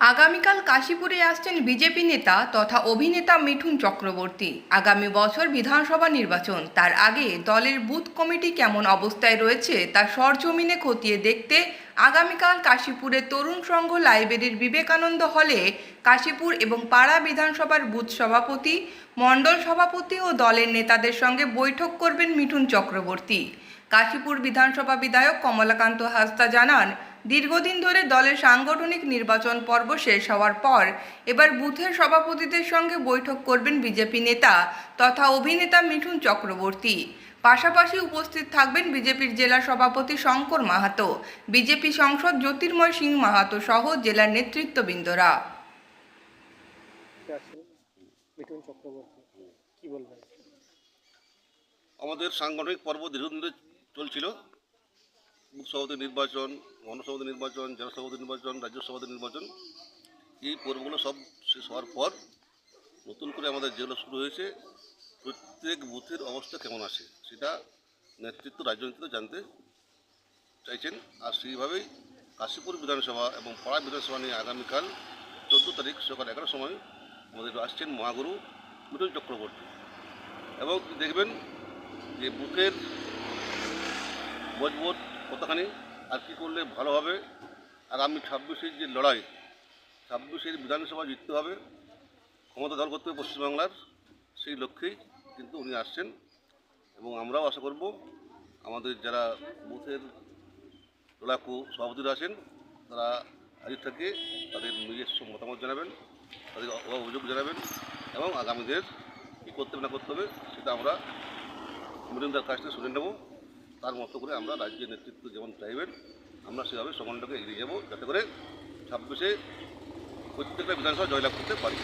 আগামীকাল কাশীপুরে আসছেন বিজেপি নেতা তথা অভিনেতা মিঠুন চক্রবর্তী। আগামী বছর বিধানসভা নির্বাচন। তার আগে দলের বুথ কমিটি কেমন অবস্থায় রয়েছে তা সরজমিনে খতিয়ে দেখতে আগামীকাল কাশীপুরে তরুণ সংঘ লাইব্রেরির বিবেকানন্দ হলে কাশীপুর এবং পাড়া বিধানসভার বুথ সভাপতি, মণ্ডল সভাপতি ও দলের নেতাদের সঙ্গে বৈঠক করবেন মিঠুন চক্রবর্তী। কাশীপুর বিধানসভা বিধায়ক কমলাকান্ত হাসদা জানান দীর্ঘদিন ধরে দলের সাংগঠনিক নির্বাচন পর্ব শেষ হওয়ার পর এবার বুথের সভাপতিদের সঙ্গে বৈঠক করবেন বিজেপি নেতা তথা অভিনেতা মিঠুন চক্রবর্তী। পাশাপাশি উপস্থিত থাকবেন বিজেপির জেলা সভাপতি শঙ্কর মাহাতো বিজেপি সংসদ জ্যোতির্ময় সিং মাহাতো সহ জেলার নেতৃত্ববৃন্দরা। মিঠুন চক্রবর্তী কি বলবেন? আমাদের সাংগঠনিক পর্ব দীর্ঘদিন ধরে চলছিল। সভাপতি নির্বাচন গণসভাপতি নির্বাচন জেলা সভাপতি নির্বাচন রাজ্য সভাপতি নির্বাচন, এই পর্বগুলো সব শেষ হওয়ার পর নতুন করে আমাদের যেগুলো শুরু হয়েছে। প্রত্যেক বুথের অবস্থা কেমন আছে সেটা নেতৃত্ব, রাজনীতিতে জানতে চাইছেন। আর সেইভাবেই কাশীপুর বিধানসভা এবং পাড়া বিধানসভা নিয়ে আগামীকাল চোদ্দ তারিখ সকাল এগারোটার সময় আমাদের আসছেন মহাগুরু মিঠুন চক্রবর্তী। এবং দেখবেন যে বুথের মজবুত কতখানি আর কী করলে ভালো হবে? আগামী ছাব্বিশের যে লড়াই, ছাব্বিশের বিধানসভা জিততে হবে, ক্ষমতা দল করতে হবে পশ্চিমবাংলার, সেই লক্ষ্যেই কিন্তু উনি আসছেন। এবং আমরাও আশা করব আমাদের যারা বুথের লড়াকু সভাপতিরা আছেন, তারা হাজির থেকে তাদের নিজস্ব মতামত জানাবেন, তাদের অভিযোগ জানাবেন এবং আগামীদের কী করতে হবে, না করতে হবে, সেটা আমরা মরিন্দার কাছ থেকে শুনে নেব। তার মতো করে আমরা রাজ্যের নেতৃত্ব যেমন চাইবেন, আমরা সেভাবে সমানটাকে এগিয়ে যাব যাতে করে ছাব্বিশে প্রত্যেকটা বিধানসভা জয়লাভ করতে পারি।